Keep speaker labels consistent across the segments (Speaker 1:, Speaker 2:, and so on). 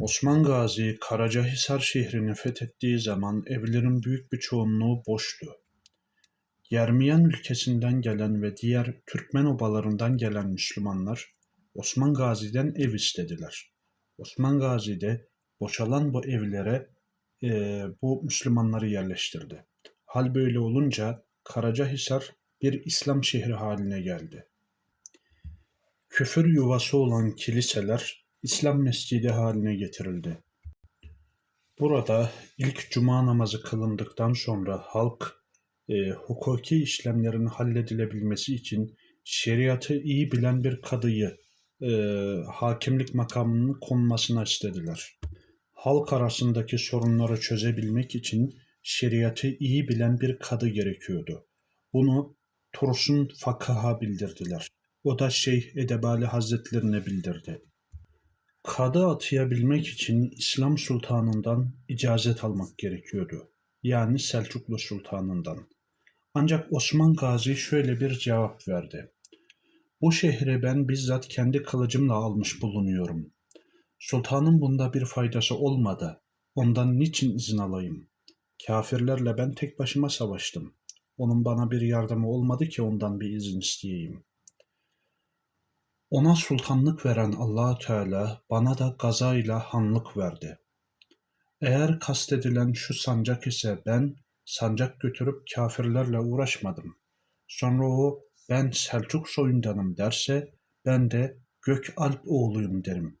Speaker 1: Osman Gazi Karacahisar şehrini fethettiği zaman evlerin büyük bir çoğunluğu boştu. Yermiyan ülkesinden gelen ve diğer Türkmen obalarından gelen Müslümanlar Osman Gazi'den ev istediler. Osman Gazi de boşalan bu evlere eee, bu Müslümanları yerleştirdi. Hal böyle olunca Karacahisar bir İslam şehri haline geldi. Küfür yuvası olan kiliseler İslam mescidi haline getirildi. Burada ilk cuma namazı kılındıktan sonra halk e, hukuki işlemlerin halledilebilmesi için şeriatı iyi bilen bir kadıyı e, hakimlik makamının konmasına istediler. Halk arasındaki sorunları çözebilmek için şeriatı iyi bilen bir kadı gerekiyordu. Bunu Tursun Fakıh'a bildirdiler. O da Şeyh Edebali Hazretlerine bildirdi. Kadı atayabilmek için İslam Sultanı'ndan icazet almak gerekiyordu. Yani Selçuklu Sultanı'ndan. Ancak Osman Gazi şöyle bir cevap verdi. Bu şehri ben bizzat kendi kılıcımla almış bulunuyorum. Sultanın bunda bir faydası olmadı. Ondan niçin izin alayım? Kafirlerle ben tek başıma savaştım. Onun bana bir yardımı olmadı ki ondan bir izin isteyeyim. Ona sultanlık veren allah Teala bana da gazayla hanlık verdi. Eğer kastedilen şu sancak ise ben sancak götürüp kafirlerle uğraşmadım. Sonra o ben Selçuk soyundanım derse ben de Gök Alp oğluyum derim.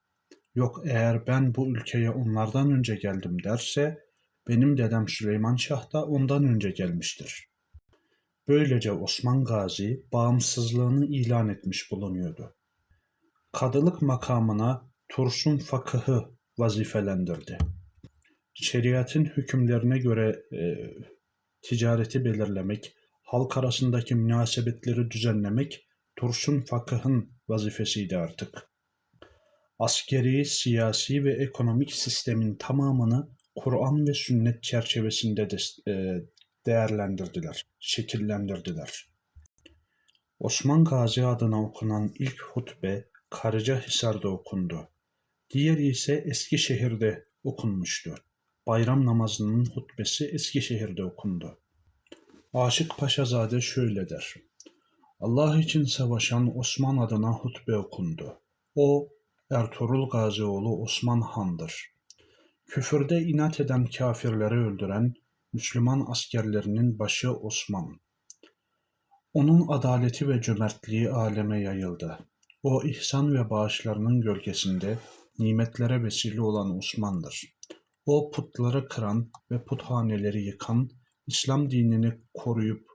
Speaker 1: Yok eğer ben bu ülkeye onlardan önce geldim derse benim dedem Süleyman Şah da ondan önce gelmiştir. Böylece Osman Gazi bağımsızlığını ilan etmiş bulunuyordu. Kadılık makamına Tursun Fakıh'ı vazifelendirdi. Şeriatın hükümlerine göre e, ticareti belirlemek, halk arasındaki münasebetleri düzenlemek Tursun Fakıh'ın vazifesiydi artık. Askeri, siyasi ve ekonomik sistemin tamamını Kur'an ve sünnet çerçevesinde de, e, değerlendirdiler, şekillendirdiler. Osman Gazi adına okunan ilk hutbe Karacahisar'da okundu. Diğeri ise Eskişehir'de okunmuştu. Bayram namazının hutbesi Eskişehir'de okundu. Aşık Paşazade şöyle der. Allah için savaşan Osman adına hutbe okundu. O Ertuğrul Gazioğlu Osman Han'dır. Küfürde inat eden kafirleri öldüren Müslüman askerlerinin başı Osman. Onun adaleti ve cömertliği aleme yayıldı. O ihsan ve bağışlarının gölgesinde nimetlere vesile olan Osman'dır. O putları kıran ve puthaneleri yıkan, İslam dinini koruyup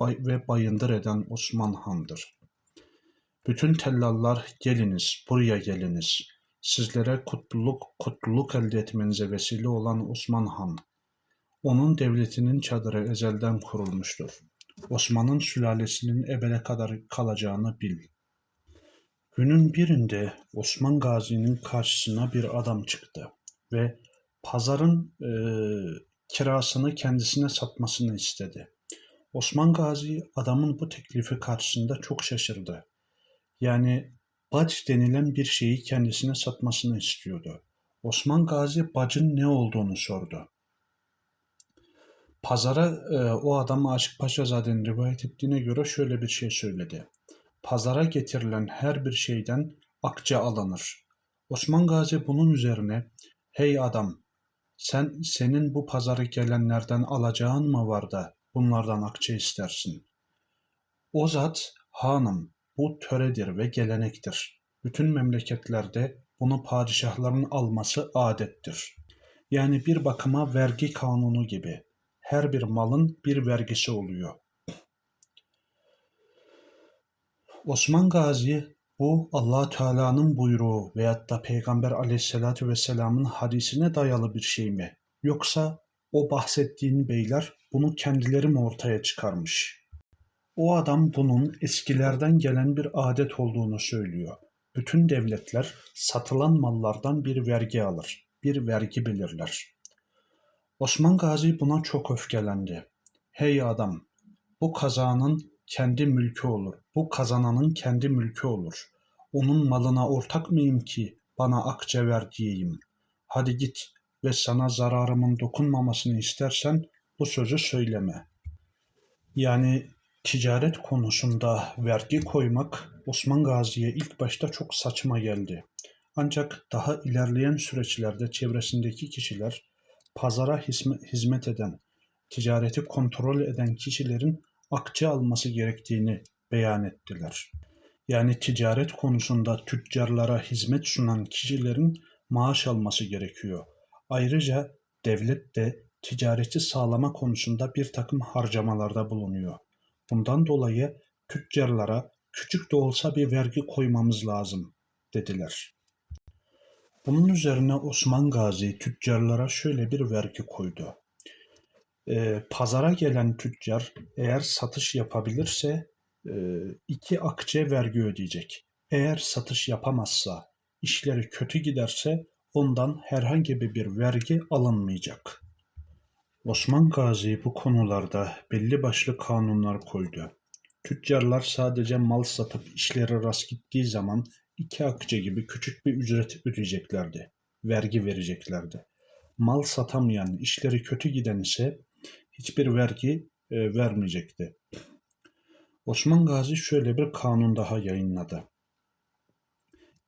Speaker 1: ve bayındır eden Osman Han'dır. Bütün tellallar geliniz, buraya geliniz. Sizlere kutluluk, kutluluk elde etmenize vesile olan Osman Han. Onun devletinin çadırı ezelden kurulmuştur. Osman'ın sülalesinin ebede kadar kalacağını bil. Günün birinde Osman Gazi'nin karşısına bir adam çıktı ve pazarın e, kirasını kendisine satmasını istedi. Osman Gazi adamın bu teklifi karşısında çok şaşırdı. Yani bac denilen bir şeyi kendisine satmasını istiyordu. Osman Gazi bacın ne olduğunu sordu. Pazara e, o adam Aşık Paşazade'nin rivayet ettiğine göre şöyle bir şey söyledi. Pazara getirilen her bir şeyden akçe alınır. Osman Gazi bunun üzerine hey adam sen senin bu pazarı gelenlerden alacağın mı var da bunlardan akçe istersin? O zat hanım bu töredir ve gelenektir. Bütün memleketlerde bunu padişahların alması adettir. Yani bir bakıma vergi kanunu gibi her bir malın bir vergisi oluyor. Osman Gazi bu Allah Teala'nın buyruğu veyahut da Peygamber Aleyhisselatü vesselam'ın hadisine dayalı bir şey mi? Yoksa o bahsettiğin beyler bunu kendileri mi ortaya çıkarmış? O adam bunun eskilerden gelen bir adet olduğunu söylüyor. Bütün devletler satılan mallardan bir vergi alır, bir vergi belirler. Osman Gazi buna çok öfkelendi. Hey adam, bu kazanın kendi mülkü olur. Bu kazananın kendi mülkü olur. Onun malına ortak mıyım ki bana akçe ver diyeyim. hadi git ve sana zararımın dokunmamasını istersen bu sözü söyleme. Yani ticaret konusunda vergi koymak Osman Gazi'ye ilk başta çok saçma geldi. Ancak daha ilerleyen süreçlerde çevresindeki kişiler pazara hizmet eden, ticareti kontrol eden kişilerin akçe alması gerektiğini beyan ettiler. Yani ticaret konusunda tüccarlara hizmet sunan kişilerin maaş alması gerekiyor. Ayrıca devlet de ticareti sağlama konusunda bir takım harcamalarda bulunuyor. Bundan dolayı tüccarlara küçük de olsa bir vergi koymamız lazım dediler. Bunun üzerine Osman Gazi tüccarlara şöyle bir vergi koydu. E, pazara gelen tüccar eğer satış yapabilirse e, iki akçe vergi ödeyecek. Eğer satış yapamazsa, işleri kötü giderse ondan herhangi bir vergi alınmayacak. Osman Gazi bu konularda belli başlı kanunlar koydu. Tüccarlar sadece mal satıp işleri rast gittiği zaman iki akçe gibi küçük bir ücret ödeyeceklerdi. Vergi vereceklerdi. Mal satamayan, işleri kötü giden ise hiçbir vergi e, vermeyecekti. Osman Gazi şöyle bir kanun daha yayınladı.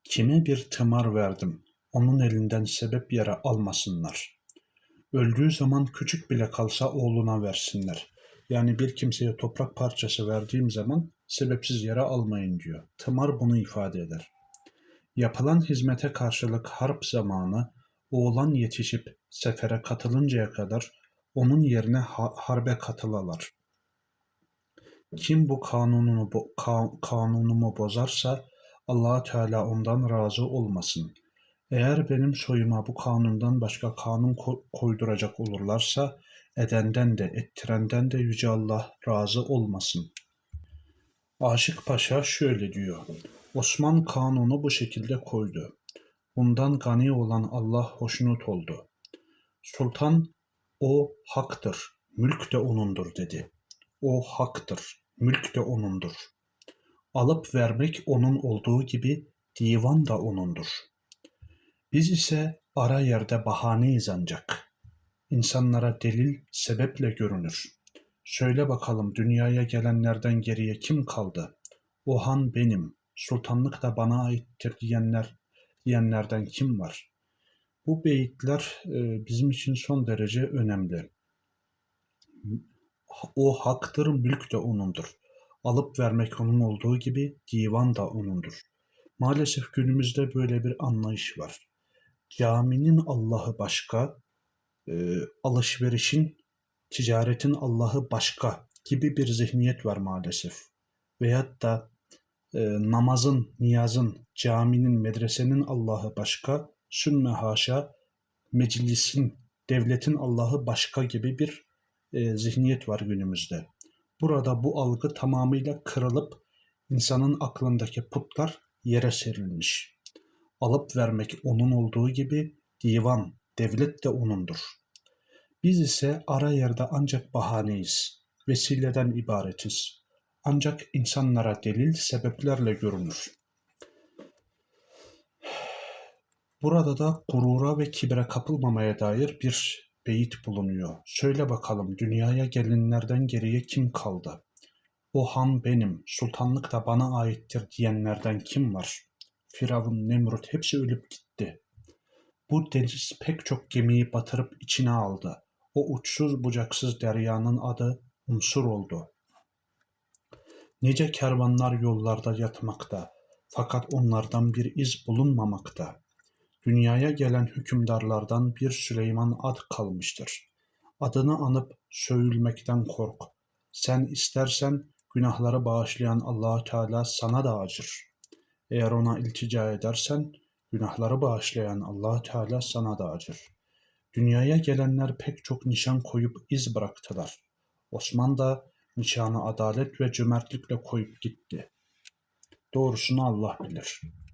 Speaker 1: Kime bir tımar verdim, onun elinden sebep yere almasınlar. Öldüğü zaman küçük bile kalsa oğluna versinler. Yani bir kimseye toprak parçası verdiğim zaman sebepsiz yere almayın diyor. Tımar bunu ifade eder. Yapılan hizmete karşılık harp zamanı oğlan yetişip sefere katılıncaya kadar onun yerine ha- harbe katılalar. Kim bu kanununu bo- ka- kanunumu bozarsa Allah Teala ondan razı olmasın. Eğer benim soyuma bu kanundan başka kanun ko- koyduracak olurlarsa edenden de ettirenden de yüce Allah razı olmasın. Aşık Paşa şöyle diyor. Osman kanunu bu şekilde koydu. Bundan gani olan Allah hoşnut oldu. Sultan o haktır, mülk de onundur dedi. O haktır, mülk de onundur. Alıp vermek onun olduğu gibi divan da onundur. Biz ise ara yerde bahaneyiz ancak. İnsanlara delil sebeple görünür. Söyle bakalım dünyaya gelenlerden geriye kim kaldı? O han benim, sultanlık da bana aittir diyenler diyenlerden kim var? Bu beyitler e, bizim için son derece önemli. O haktır, mülk de onundur. Alıp vermek onun olduğu gibi divan da onundur. Maalesef günümüzde böyle bir anlayış var. Caminin Allah'ı başka, e, alışverişin, ticaretin Allah'ı başka gibi bir zihniyet var maalesef. Veyahut da e, namazın, niyazın, caminin, medresenin Allah'ı başka, sümme haşa meclisin, devletin Allah'ı başka gibi bir e, zihniyet var günümüzde. Burada bu algı tamamıyla kırılıp insanın aklındaki putlar yere serilmiş. Alıp vermek onun olduğu gibi divan, devlet de onundur. Biz ise ara yerde ancak bahaneyiz, vesileden ibaretiz. Ancak insanlara delil sebeplerle görünür. Burada da gurura ve kibre kapılmamaya dair bir beyit bulunuyor. Söyle bakalım dünyaya gelinlerden geriye kim kaldı? O han benim, sultanlık da bana aittir diyenlerden kim var? Firavun, Nemrut hepsi ölüp gitti. Bu deniz pek çok gemiyi batırıp içine aldı. O uçsuz bucaksız deryanın adı unsur oldu. Nice kervanlar yollarda yatmakta, fakat onlardan bir iz bulunmamakta. Dünyaya gelen hükümdarlardan bir Süleyman ad kalmıştır. Adını anıp sövülmekten kork. Sen istersen günahları bağışlayan allah Teala sana da acır. Eğer ona iltica edersen günahları bağışlayan allah Teala sana da acır. Dünyaya gelenler pek çok nişan koyup iz bıraktılar. Osman da nişanı adalet ve cömertlikle koyup gitti. Doğrusunu Allah bilir.''